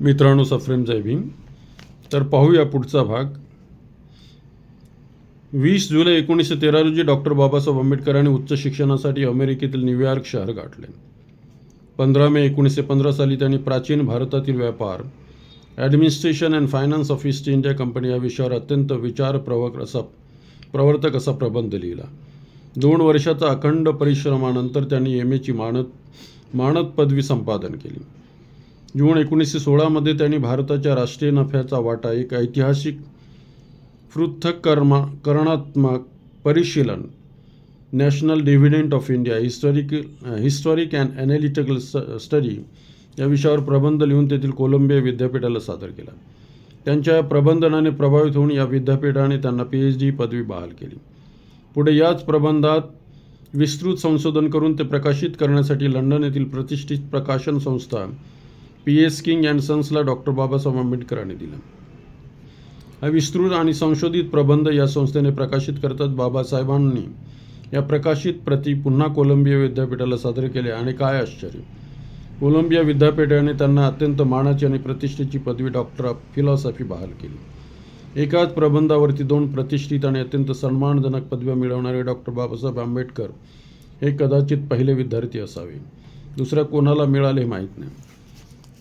मित्रांनो सफ्रेम जय भीम. तर पाहूया पुढचा भाग. वीस जुलै एकोणीसशे तेरा रोजी डॉक्टर बाबासाहेब आंबेडकरांनी उच्च शिक्षणासाठी अमेरिकेतील न्यूयॉर्क शहर गाठले. पंधरा मे एकोणीसशे पंधरा साली त्यांनी प्राचीन भारतातील व्यापार administration and finance of East India company या विषयावर अत्यंत विचारप्रवक असा प्रवर्तक असा प्रबंध लिहिला. दोन वर्षाचा अखंड परिश्रमानंतर त्यांनी एम एची मानद मानद पदवी संपादन केली. जून एकोणीसशे सोळामध्ये त्यांनी भारताच्या राष्ट्रीय नफ्याचा वाटा एक ऐतिहासिक पृथक्कर्मा करणात्मक परिशीलन national dividend of India historic historic and analytical study या विषयावर प्रबंध लिहून तेथील कोलंबिया विद्यापीठाला सादर केला. त्यांच्या प्रबंधनाने प्रभावित होऊन या विद्यापीठाने त्यांना पी एच डी पदवी बहाल केली. पुढे याच प्रबंधात विस्तृत संशोधन करून ते प्रकाशित करण्यासाठी लंडन येथील प्रतिष्ठित प्रकाशन संस्था पी एस किंग अँड सन्सला डॉक्टर बाबासाहेब आंबेडकरांनी दिला. हा विस्तृत आणि संशोधित प्रबंध या संस्थेने प्रकाशित करतात बाबासाहेबांनी. या प्रकाशित प्रती पुन्हा कोलंबिया विद्यापीठाला सादर केले आणि काय आश्चर्य. कोलंबिया विद्यापीठाने त्यांना अत्यंत मानाची आणि प्रतिष्ठेची पदवी डॉक्टर ऑफ फिलॉसॉफी बहाल केली. एकाच प्रबंधावरती दोन प्रतिष्ठित आणि अत्यंत सन्मानजनक पदव्या मिळवणारे डॉक्टर बाबासाहेब आंबेडकर हे कदाचित पहिले विद्यार्थी असावे. दुसऱ्या कोणाला मिळाले हे माहीत नाही.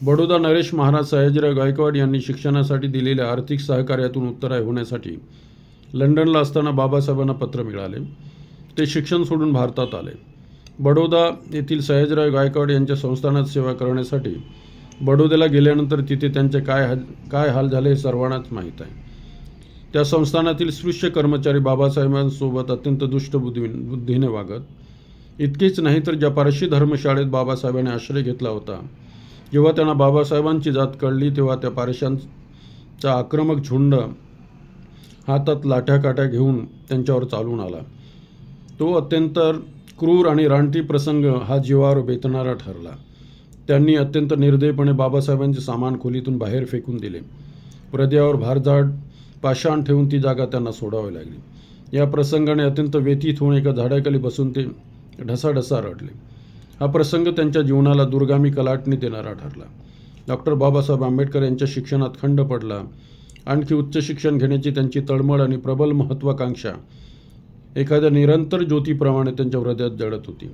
बडोदा नरेश महाराज सयाजीराव गायकवाड यांनी शिक्षणासाठी दिलेल्या आर्थिक सहकार्यातून उत्तराय होण्यासाठी लंडनला असताना बाबासाहेबांना पत्र मिळाले. ते शिक्षण सोडून भारतात आले. बडोदा येथील सयाजीराव गायकवाड यांच्या संस्थानात सेवा करण्यासाठी बडोद्याला गेल्यानंतर तिथे त्यांचे काय हाल काय हाल झाले हे सर्वांनाच माहीत आहे. त्या संस्थानातील स्पृश्य कर्मचारी बाबासाहेबांसोबत अत्यंत दुष्ट बुद्धी बुद्धीने वागत. इतकेच नाही तर ज्या पारशी धर्मशाळेत बाबासाहेबांनी आश्रय घेतला होता जेव्हा त्यांना बाबासाहेबांची जात कळली तेव्हा त्या पारशांचा आक्रमक झुंड हातात लाठ्या काठ्या घेऊन त्यांच्यावर चालून आला. तो अत्यंत क्रूर आणि रानटी प्रसंग हा जीवावर बेतणारा ठरला. त्यांनी अत्यंत निर्दयपणे बाबासाहेबांचे सामान खोलीतून बाहेर फेकून दिले. हृदयावर भारजाड पाषाण ठेवून ती जागा त्यांना सोडावी लागली. या प्रसंगाने अत्यंत व्यतीत होऊन एका झाडाखाली बसून ते ढसाढसा रडले. हा प्रसंग त्यांच्या जीवनाला दुर्गामी कलाटणी देणारा ठरला. डॉक्टर बाबासाहेब आंबेडकर यांच्या शिक्षणात खंड पडला. आणखी उच्च शिक्षण घेण्याची त्यांची तळमळ आणि प्रबल महत्त्वाकांक्षा एखाद्या निरंतर ज्योतीप्रमाणे त्यांच्या हृदयात जळत होती.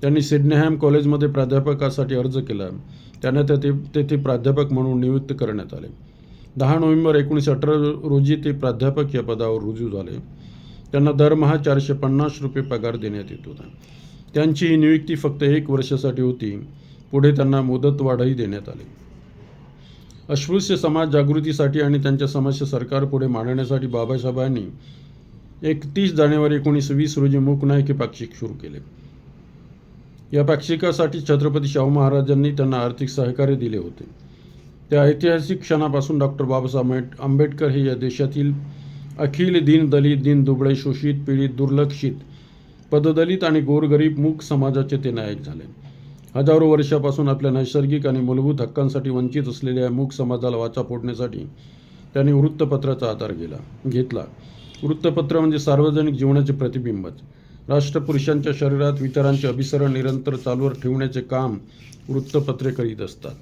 त्यांनी सिडनेहॅम कॉलेजमध्ये प्राध्यापकासाठी अर्ज केला. त्यांना तेथे तेथे प्राध्यापक म्हणून नियुक्त करण्यात आले. दहा नोव्हेंबर एकोणीसशे अठरा रोजी ते प्राध्यापक या पदावर रुजू झाले. त्यांना दरमहा चारशे पन्नास रुपये पगार देण्यात येत होता. त्यांची ही नियुक्ती फक्त एक वर्षासाठी होती. पुढे त्यांना मुदतवाढही देण्यात आली. अस्पृश्य समाज जागृतीसाठी आणि त्यांच्या समस्या सरकारपुढे मांडण्यासाठी बाबासाहेबांनी एकतीस जानेवारी एकोणीसशे वीस रोजी मूक पाक्षिक सुरू केले. या पाक्षिकासाठी छत्रपती शाहू महाराजांनी त्यांना आर्थिक सहकार्य दिले होते. त्या ऐतिहासिक क्षणापासून डॉक्टर बाबासाहेब आंबेड- आंबेडकर हे या देशातील अखिल दीन दलित दीन दुबळे शोषित पीडित दुर्लक्षित पददलित आणि गोरगरीब मूक समाजाचे ते नायक झाले. हजारो वर्षापासून आपल्या नैसर्गिक आणि मूलभूत हक्कांसाठी वंचित असलेल्या या मूक समाजाला वाचा फोडण्यासाठी त्यांनी वृत्तपत्राचा आधार गेला घेतला. वृत्तपत्र म्हणजे सार्वजनिक जीवनाचे प्रतिबिंबच. राष्ट्रपुरुषांच्या शरीरात विचारांचे अभिसरण निरंतर चालूवर ठेवण्याचे काम वृत्तपत्रे करीत असतात.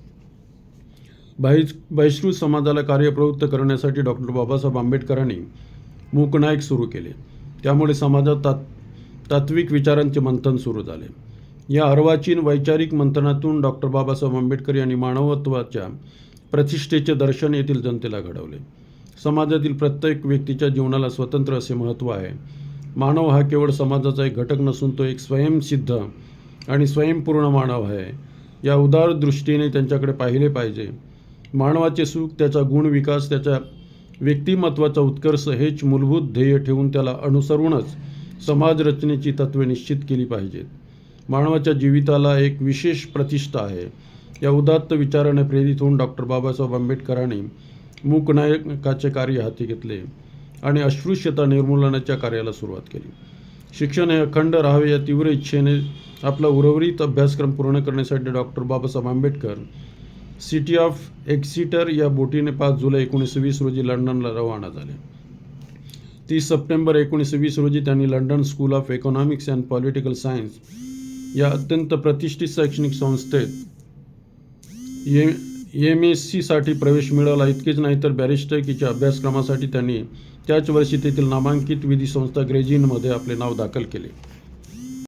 बहिष बहिष्कृत समाजाला कार्यप्रवृत्त करण्यासाठी डॉक्टर बाबासाहेब आंबेडकरांनी मूकनायक सुरू केले. त्यामुळे समाजात तात तात्विक विचारांचे मंथन सुरू झाले. या अर्वाचीन वैचारिक मंथनातून डॉक्टर बाबासाहेब आंबेडकर यांनी मानवत्वाच्या प्रतिष्ठेचे दर्शन येथील जनतेला घडवले. समाजातील प्रत्येक व्यक्तीच्या जीवनाला स्वतंत्र असे महत्त्व आहे. मानव हा केवळ समाजाचा एक घटक नसून तो एक स्वयंसिद्ध आणि स्वयंपूर्ण मानव आहे. या उदार दृष्टीने त्यांच्याकडे पाहिले पाहिजे. मानवाचे सुख त्याचा गुण विकास त्याच्या व्यक्तिमत्वाचा उत्कर्ष हेच मूलभूत ध्येय ठेवून त्याला अनुसरूनच समाज रचनेची तत्त्वे निश्चित केली पाहिजेत. मानवाच्या जीविताला एक विशेष प्रतिष्ठा आहे. या उदात्त विचाराने प्रेरित होऊन डॉक्टर बाबासाहेब आंबेडकरांनी मूकनायकाचे कार्य हाती घेतले आणि अस्पृश्यता निर्मूलनाच्या कार्याला सुरुवात केली. शिक्षण हे अखंड राहावे या तीव्र इच्छेने आपला उर्वरित अभ्यासक्रम पूर्ण करण्यासाठी doctor Babasaheb Ambedkar City of Exeter या बोटीने पाच जुलै एकोणीसशे वीस रोजी लंडनला रवाना झाले. तीस सप्टेंबर एकोणीसशे वीस रोजी त्यांनी London School of Economics and Political Science या अत्यंत प्रतिष्ठित शैक्षणिक संस्थेत एम एम एस सीसाठी प्रवेश मिळाला इतकेच नाही तर बॅरिस्टरकीच्या अभ्यासक्रमासाठी त्यांनी त्याच वर्षी तेथील नामांकित विधी संस्था ग्रेजिनमध्ये आपले नाव दाखल केले.